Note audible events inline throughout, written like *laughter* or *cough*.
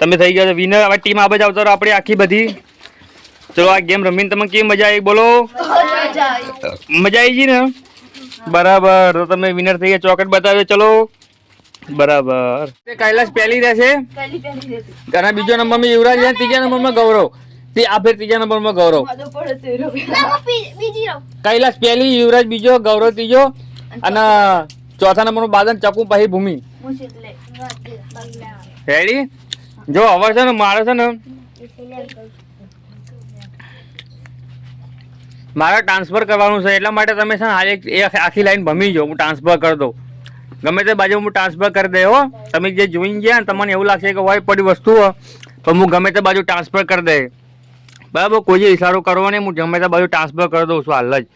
તમે થઈ ગયા વિનર હવે ટીમ આ બાજુ આવતો આપણે આખી બધી. ચલો આ ગેમ રમીને તમે કેવી મજા આવી? બોલો. મજા આવી ગઈ ને? બરાબર. તો તમે વિનર થઈ ગયા. ચોકલેટ બતાવ્યો. ચલો. બરાબર. કૈલાશ પહેલી રહેશે. ઘણા બીજો નંબરમાં યુવરાજ છે. ત્રીજા નંબરમાં ગૌરવ. તે આ ફેર ત્રીજા નંબરમાં ગૌરવ. કૈલાશ પહેલી યુવરાજ બીજો ગૌરવ ત્રીજો. અને ચોથા નંબર બાદન ચકુ પછી ભૂમિ. રેડી જો, હવે છે ને મારે છે ને મારે ટ્રાન્સફર કરવાનું છે, એટલા માટે તમે છે ને એક એ આખી લાઈન ભમી જાઓ, હું ટ્રાન્સફર કરી દઉં. ગમે તે બાજુ હું ટ્રાન્સફર કરી દે હો. તમે જે જોઈને ગયા ને, તમને એવું લાગશે કે હોય પડી વસ્તુ તો હું ગમે તે બાજુ ટ્રાન્સફર કરી દે. બરાબર, કોઈ ઇશારો કરવો નહીં, હું ગમે તે બાજુ ટ્રાન્સફર કરી દઉં છું હાલ જ.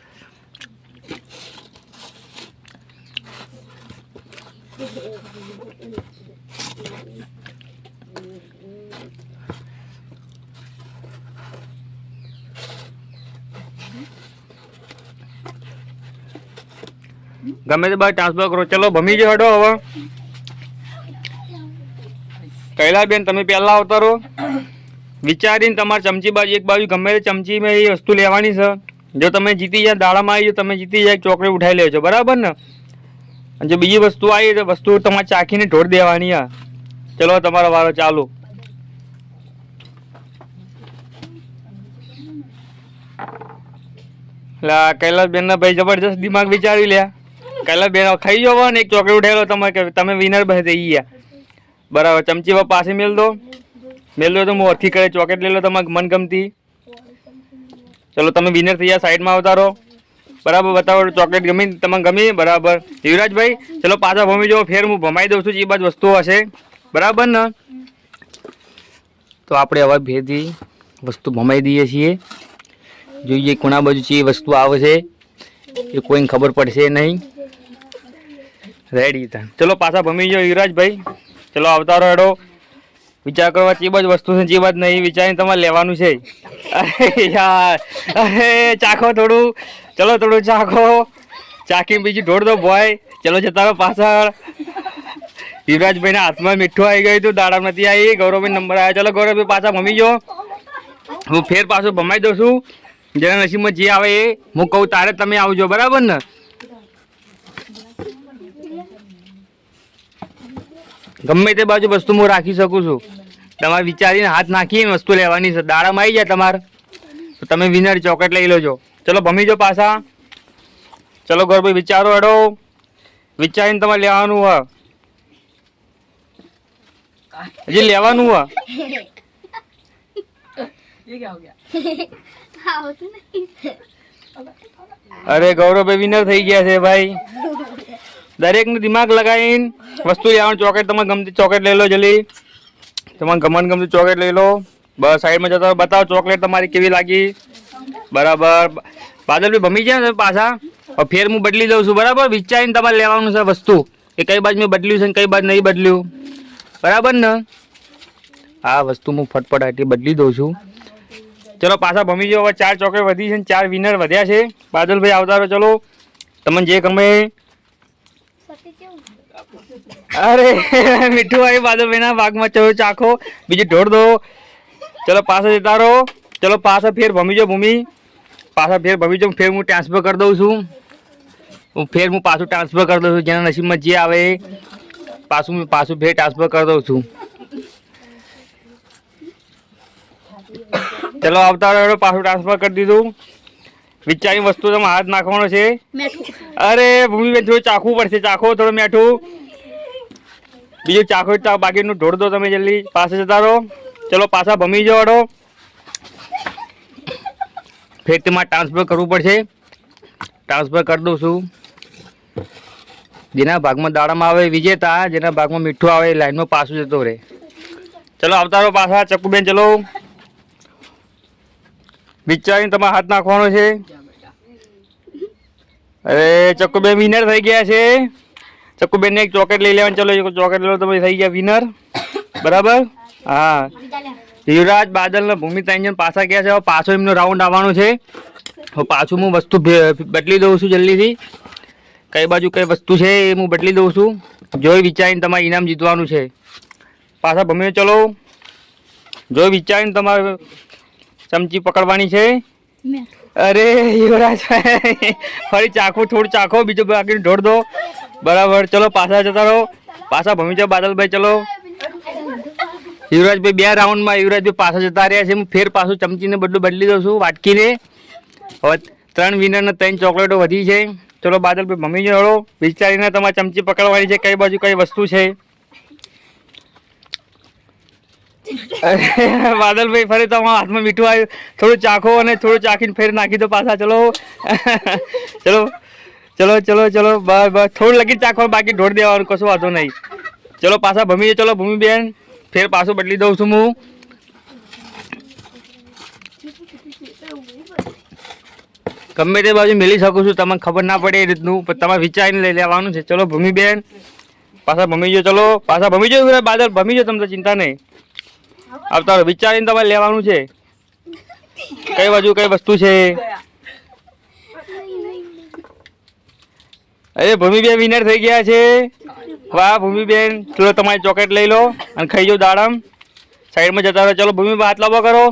ગમે તે બાજુ ટ્રાન્સફર કરો. ચલો, ભમી જો હડો હવે. કૈલા બેન તમે પહેલાં અવતરો વિચારીને તમારે ચમચી બાજુ, એક બાજુ ગમે તે ચમચીમાં એ વસ્તુ લેવાની છે. જો તમે જીતી જાય, દાડામાં આવી તમે જીતી જાય, ચોકડી ઉઠાવી લેજો. બરાબર ને? જો બીજી વસ્તુ આવી તો વસ્તુ તમારે ચાખીને ઢોળ દેવાની આ. ચલો, તમારો વારો ચાલુ. લા કૈલાસ બેન ના ભાઈ જબરજસ્ત દિમાગ વિચારી લ્યા. કૈલાસ બેનો ખાઈ જવો ને, એક ચોકલેટ ઉઠેલો તમે કે તમે વિનર બસ થઈ ગયા બરાબર, ચમચી પર પાસે મેલ દો. મેલ દો તો હું અરખી કરે ચોકલેટ લઈ લો તમારે મનગમતી. ચલો, તમે વિનર થઈ ગયા સાઈડમાં આવતા રહો બરાબર, બતાવો, ચોકલેટ ગમી તમને ગમી? બરાબર. યુવરાજભાઈ, ચલો, પાછા ભમી જાઓ, ફેર હું ભમાઈ દઉં છું એ બાજુ વસ્તુઓ હશે. બરાબર ને? તો આપણે હવે ભેદી વસ્તુ ભમાઈ દઈએ છીએ. જોઈએ, કોના બાજુ છે એ વસ્તુ આવે છે, એ કોઈને ખબર પડશે નહીં. રેડી હતા ચલો પાછા ભમી જાઓ યુવરાજભાઈ ચલો આવતારો હેડો. વિચાર કરવા ચીબ જ વસ્તુ છે, ચીબ જ નહીં. વિચારીને તમારે લેવાનું છે. અરે યાર. અરે, ચાખો થોડું. ચલો થોડું ચાખો. ચાખી બીજું ઢોળ દો બોય ચલો જતા રહો પાછળ. યુવરાજભાઈના હાથમાં મીઠું આવી ગયું હતું દાડા નથી આવી. ગૌરવભાઈ નંબર આવ્યો. ચલો ગૌરવભાઈ પાછા ભમી જો હું ફેર પાછું ભમાઈ દઉં છું. જેના નસીબમાં જે આવે એ. હું કહું તારે તમે આવજો, બરાબર ને? ગમે તે બાજુ વસ્તુ હું રાખી શકું છું. તમારે વિચારીને હાથ નાખીને વસ્તુ લેવાની છે. દાડામાં આવી જાય તમારે. તો તમે વિનર ચોકલેટ લઈ લેજો. ચલો ભમી જો પાછા. ચલો ગૌરભાઈ વિચારો અડો વિચારીને તમારે લેવાનું હોય. હજી લેવાનું હોય. અરે ગૌરવભાઈ વિનર થઈ ગયા છે ભાઈ. દરેકનું દિમાગ લગાવીને વસ્તુ લેવાનું ચોકલેટ તમે ગમતી ચોકલેટ લઈ લો જલ્દી. તમારે ગમન ગમતી ચોકલેટ લઈ લો. બસ, સાઈડમાં જતા બતાવો ચોકલેટ તમારી કેવી લાગી? બરાબર. બાદલભાઈ ભમી ગયા ને પાછા? ફેર હું બદલી દઉં છું. બરાબર? વિચારીને તમારે લેવાનું છે વસ્તુ. કે કઈ બાજુ મેં બદલ્યું છે ને કઈ બાજુ નહીં બદલ્યું. બરાબર ને? આ વસ્તુ હું ફટફટ આટલી બદલી દઉં છું. ચલો, પાછા ભમી જાઓ. હવે ચાર ચોકલેટ વધી છે ને ચાર વિનર વધ્યા છે. બાદલભાઈ આવતા રહો. ચલો, તમને જે ગમે અરે મીઠું આવી બાદલભાઈના ભાગમાં ચલો ચાખો. બીજું ઢોળ દો. ચલો પાછા જતા રહો ચલો પાછા ફેર ભમી જો ભૂમિ. પાછા ફેર ભમી જો ફેર હું ટ્રાન્સફર કરી દઉં છું. હું ફેર હું પાછું ટ્રાન્સફર કરી દઉં છું. જેના નસીબમાં જે આવે પાછું હું પાછું ફેર ટ્રાન્સફર કરી દઉં છું. ચલો આવતા રહ્યો પાછું ટ્રાન્સફર કરી દીધું. વિચારી વસ્તુ તમે હાથ નાખવાનો છે. અરે અરે ભૂમિબેન થોડું ચાખવું પડશે. ચાખો થોડું મેઠું. બીજું ચાખો ચા બાકીનું ઢોળ દો તમે જલ્દી. પાસે જતા રહો. ચલો, પાછા ભમી જવા ફેર તેમાં ટ્રાન્સફર કરવું પડશે. ટ્રાન્સફર કરી દઉં છું. જેના ભાગમાં દાડામાં આવે વિજેતા, જેના ભાગમાં મીઠું આવે લાઈનમાં પાછું જતો રહે. ચલો, આવતા રહો પાછા. ચક્કુબેન ચલો. વિચારીને તમારે હાથ નાખવાનો છે. અરે ચક્કુબેન વિનર થઈ ગયા છે. ચક્કુબેન ને એક ચોકેટ લઈ લેવાનું. ચલો એક ચોકલેટ લો તમે થઈ ગયા વિનર બરાબર? હા. યુવરાજ બાદલ ને ભૂમિ ત્રણ પાછા ગયા છે. હવે પાછો એમનો રાઉન્ડ આવવાનો છે. હવે પાછું હું વસ્તુ બદલી દઉં છું જલ્દીથી. કઈ બાજુ કઈ વસ્તુ છે એ હું બદલી દઉં છું. જોઈ વિચારીને તમારે ઇનામ જીતવાનું છે. પાછા ભમે ચલો. જોઈ વિચારીને તમારે ચમચી પકડવાની છે. અરે યુવરાજ ફરી ચાખો થોડું ચાખો બીજું બાકી ઢોળ દો. બરાબર, ચલો, પાછા જતા રહો. પાછા ભમી જાઓ, બાદલભાઈ, ચલો. યુવરાજભાઈ, બે રાઉન્ડમાં યુવરાજભાઈ પાછા જતા રહ્યા છે. હું ફેર પાછું ચમચીને બધું બદલી દઉં છું, વાટકીને. હવે ત્રણ વિનરને ત્રણ ચોકલેટો વધી છે. ચલો, બાદલભાઈ, ભમી જાઓ. વિચારીને તમારે ચમચી પકડવાની છે, કઈ બાજુ કઈ વસ્તુ છે. *laughs* બાદલભાઈ, ફરી તમારા હાથમાં મીઠું આવ્યું. થોડું ચાખો અને થોડું ચાખીને ફેર નાખી દો પાછા, ચલો. *laughs* ચલો. ચલો ચલો ચલો બસ બસ થોડું લગી ચાખો બાકી ઢોળ દેવાનું કશું વાંધો નહીં. ચલો, પાછા ભમી ચલો, ભૂમિબેન, ફેર પાછું બદલી દઉં છું હું. ગમે તે બાજુ મેલી શકું છું, તમને ખબર ના પડે એ રીતનું, પણ તમારે વિચારીને લઈ લેવાનું છે. ચલો, ભૂમિબેન, પાછા ભમી જો ચલો, પાછા ભમી જો બાદલ ભમી જો તમને ચિંતા નહીં. આવતા વિચારીને તમારે લેવાનું છે. કઈ બાજુ કઈ વસ્તુ છે? અરે, ભૂમિબેન વિનર થઈ ગયા છે. વાહ, ભૂમિબેન. ચલો, તમારી ચોકલેટ લઈ લો અને ખાઈ જાઓ દાડમ. સાઈડમાં જતા રહો. ચલો ભૂમિ હાથ લાવો કરો.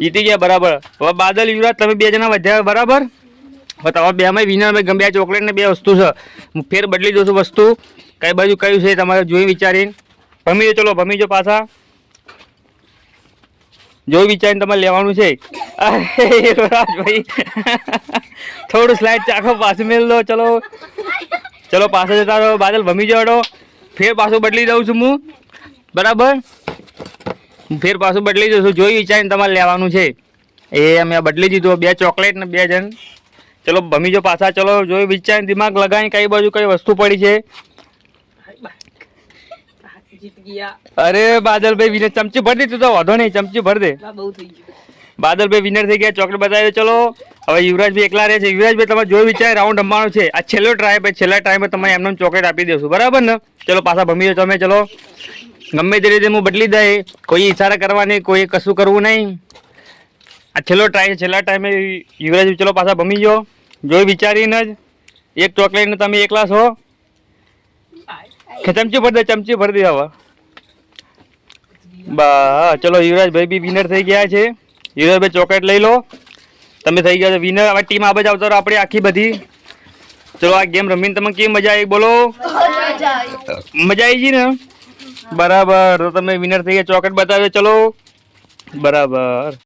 જીતી ગયા, બરાબર. હવે બાદલ યુવરાજ, તમે બે જણા વધ્યા બરાબર? હવે તમારા બેમાં વિનર અમે ગમે ચોકલેટ ને બે વસ્તુ છે. હું ફેર બદલી દઉં છું વસ્તુ. કઈ બાજુ કયું છે તમારે જોઈ વિચારીને. ભમી ચલો, ભમી જો પાછા. જોઈ વિચારીને તમારે લેવાનું છે. યુવરાજભાઈ. થોડું સ્લાઇડ ચાખો પાછું મેળ દો ચલો. ચલો પાછો જતા રહો બાદલ ભમી જડો. ફેર પાછું બદલી દઉં છું હું. બરાબર? ફેર પાછું બદલી દઉં છું જોઈ વિચારીને તમારે લેવાનું છે. એ અમે બદલી દીધું બે ચોકલેટ ને બે જણ. ચલો ભમી જો પાછા ચલો. જોઈ વિચારીને દિમાગ લગાવીને કઈ બાજુ કઈ વસ્તુ પડી છે. અરે બાદલભાઈ વિનર ચમચી ભરી દે તું તો વાંધો નહીં ચમચી ભરી દે. બહુ થઈ ગયું. બાદલભાઈ વિનર થઈ ગયા, ચોકલેટ બતાવ્યો ચલો. હવે યુવરાજભાઈ એકલા રહે છે. યુવરાજભાઈ તમે જોઈ વિચાર રાઉન્ડ રમવાનો છે. આ છેલ્લો ટ્રાય પછી છેલ્લા ટાઈમે તમે એમને ચોકલેટ આપી દેશું. બરાબર ને? ચલો, પાછા ભમી દો તમે, ચલો. ગમે તે રીતે હું બદલી દે કોઈ ઈશારા કરવાની કોઈ કશું કરવું નહીં. આ છેલ્લો ટ્રાય છેલ્લા ટાઈમે યુવરાજ ચલો, પાછા ભમી ગયો. જોઈ વિચારીને જ. એક ચોકલેટને તમે એકલા છો. ચમચી ભરી દે, ચમચી ભરી દે હવે. બા ચલો, યુવરાજભાઈ બી વિનર થઈ ગયા છે. યુવરાજભાઈ ચોકલેટ લઈ લો. તમે થઈ ગયા વિનર હવે ટીમ આ બજાવ આવતો આપણી આખી બધી ચલો, આ ગેમ રમીને તમે કેવી મજા આવી? બોલો. મજા આવી ગઈ ને? બરાબર. તો તમે વિનર થઈ ગયા. ચોકલેટ બતાવ્યો. ચલો. બરાબર.